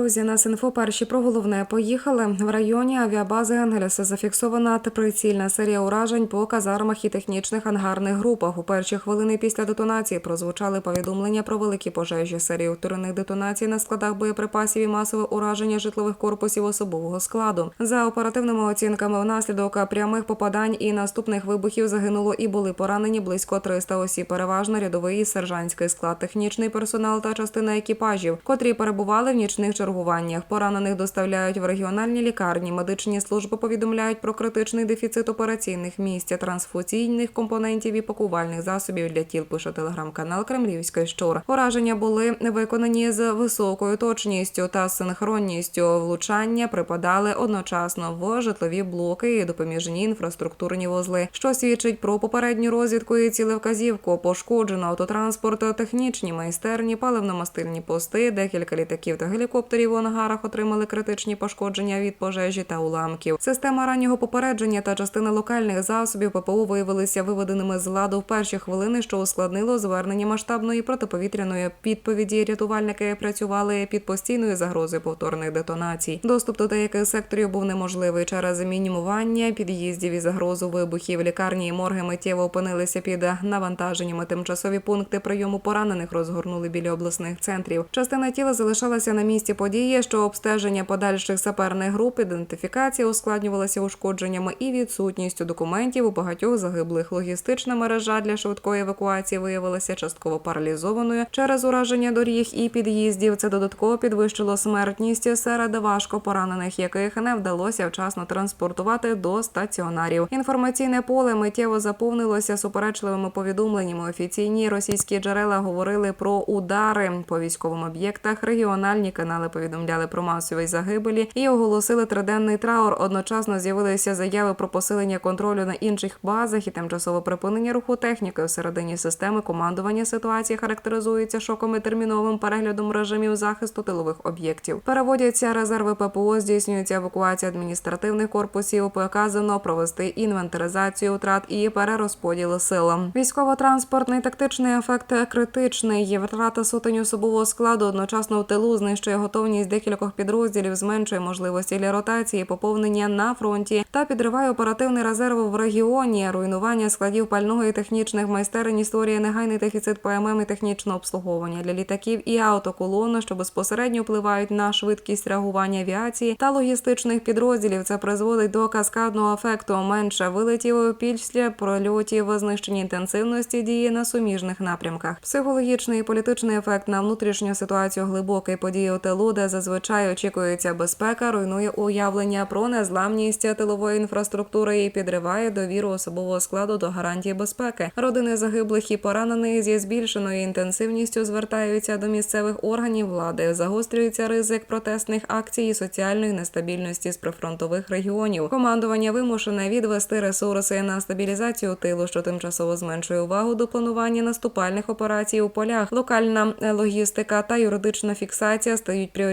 Друзі, нас інфо перші про головне поїхали. В районі авіабази Ангелеса зафіксована прицільна серія уражень по казармах і технічних ангарних групах. У перші хвилини після детонації прозвучали повідомлення про великі пожежі. Серію вторинних детонацій на складах боєприпасів і масове ураження житлових корпусів особового складу. За оперативними оцінками, внаслідок прямих попадань і наступних вибухів загинуло і були поранені близько 300 осіб. Переважно рядовий і сержантський склад, технічний персонал та частина екіпажів, котрі перебували в нічних чергуваннях. Поранених доставляють в регіональні лікарні. Медичні служби повідомляють про критичний дефіцит операційних місць, трансфузійних компонентів і пакувальних засобів для тіл. Пише телеграм-канал Кремлівський щур. Ураження були виконані з високою точністю та синхронністю. Влучання припадали одночасно в житлові блоки і допоміжні інфраструктурні вузли, що свідчить про попередню розвідку і цілевказівку. Пошкоджено автотранспорт, технічні майстерні, паливно-мастильні пости, декілька літаків та гелікоптерів у ангарах отримали критичні пошкодження від пожежі та уламків. Система раннього попередження та частина локальних засобів ППО виявилися виведеними з ладу в перші хвилини, що ускладнило звернення масштабної протиповітряної підповіді. Рятувальники працювали під постійною загрозою повторних детонацій. Доступ до деяких секторів був неможливий через мінімування під'їздів і загрозу вибухів. Лікарні і морги миттєво опинилися під навантаженнями. Тимчасові пункти прийому поранених розгорнули біля обласних центрів. Частина тіла залишалася на місці події, що обстеження подальших саперних груп, ідентифікація ускладнювалася ушкодженнями і відсутністю документів у багатьох загиблих. Логістична мережа для швидкої евакуації виявилася частково паралізованою через ураження доріг і під'їздів. Це додатково підвищило смертність серед важко поранених, яких не вдалося вчасно транспортувати до стаціонарів. Інформаційне поле миттєво заповнилося суперечливими повідомленнями. Офіційні російські джерела говорили про удари по військовим об'єктах. Регіональні канали повідомляли про масові загибелі і оголосили триденний траур. Одночасно з'явилися заяви про посилення контролю на інших базах і тимчасове припинення руху техніки всередині системи командування ситуації характеризується шоком і терміновим переглядом режимів захисту тилових об'єктів. Переводяться резерви ППО, здійснюється евакуація адміністративних корпусів. Показано провести інвентаризацію втрат і перерозподіл сил. Військово-транспортний тактичний ефект критичний. Є втрата сотень особового складу одночасно в тилу знищує готовність декількох підрозділів, зменшує можливості для ротації, поповнення на фронті та підриває оперативний резерв в регіоні. Руйнування складів пального і технічних майстерень створює негайний дефіцит ПММ і технічного обслуговування для літаків і автоколон, що безпосередньо впливають на швидкість реагування авіації та логістичних підрозділів. Це призводить до каскадного ефекту. Менше вилетів після прольотів, знищення інтенсивності дії на суміжних напрямках. Психологічний і політичний ефект на внутрішню ситуацію глибокий події тилу, де зазвичай очікується безпека, руйнує уявлення про незламність тилової інфраструктури і підриває довіру особового складу до гарантії безпеки. Родини загиблих і поранених зі збільшеною інтенсивністю звертаються до місцевих органів влади. Загострюється ризик протестних акцій і соціальної нестабільності з прифронтових регіонів. Командування вимушене відвести ресурси на стабілізацію тилу, що тимчасово зменшує увагу до планування наступальних операцій у полях. Локальна логістика та юридична фіксація стають пріоритетом.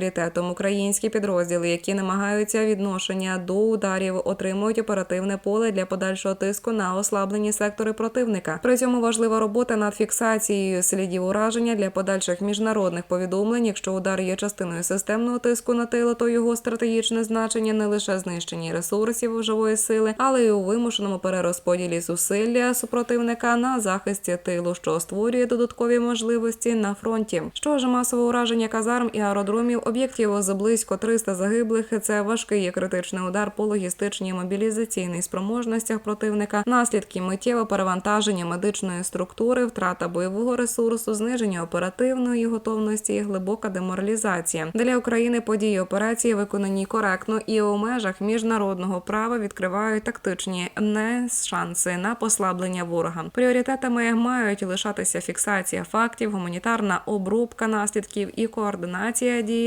Українські підрозділи, які намагаються відношення до ударів, отримують оперативне поле для подальшого тиску на ослаблені сектори противника. При цьому важлива робота над фіксацією слідів ураження для подальших міжнародних повідомлень. Якщо удар є частиною системного тиску на тило, то його стратегічне значення не лише знищенні ресурсів живої сили, але й у вимушеному перерозподілі зусилля супротивника на захисті тилу, що створює додаткові можливості на фронті. Що ж масове ураження казарм і аеродромів, об'єктів з близько 300 загиблих. Це важкий і критичний удар по логістичній мобілізаційній спроможностях противника, наслідки миттєве перевантаження медичної структури, втрата бойового ресурсу, зниження оперативної готовності і глибока деморалізація. Для України події операції виконані коректно і у межах міжнародного права відкривають тактичні не шанси на послаблення ворога. Пріоритетами мають лишатися фіксація фактів, гуманітарна обробка наслідків і координація дії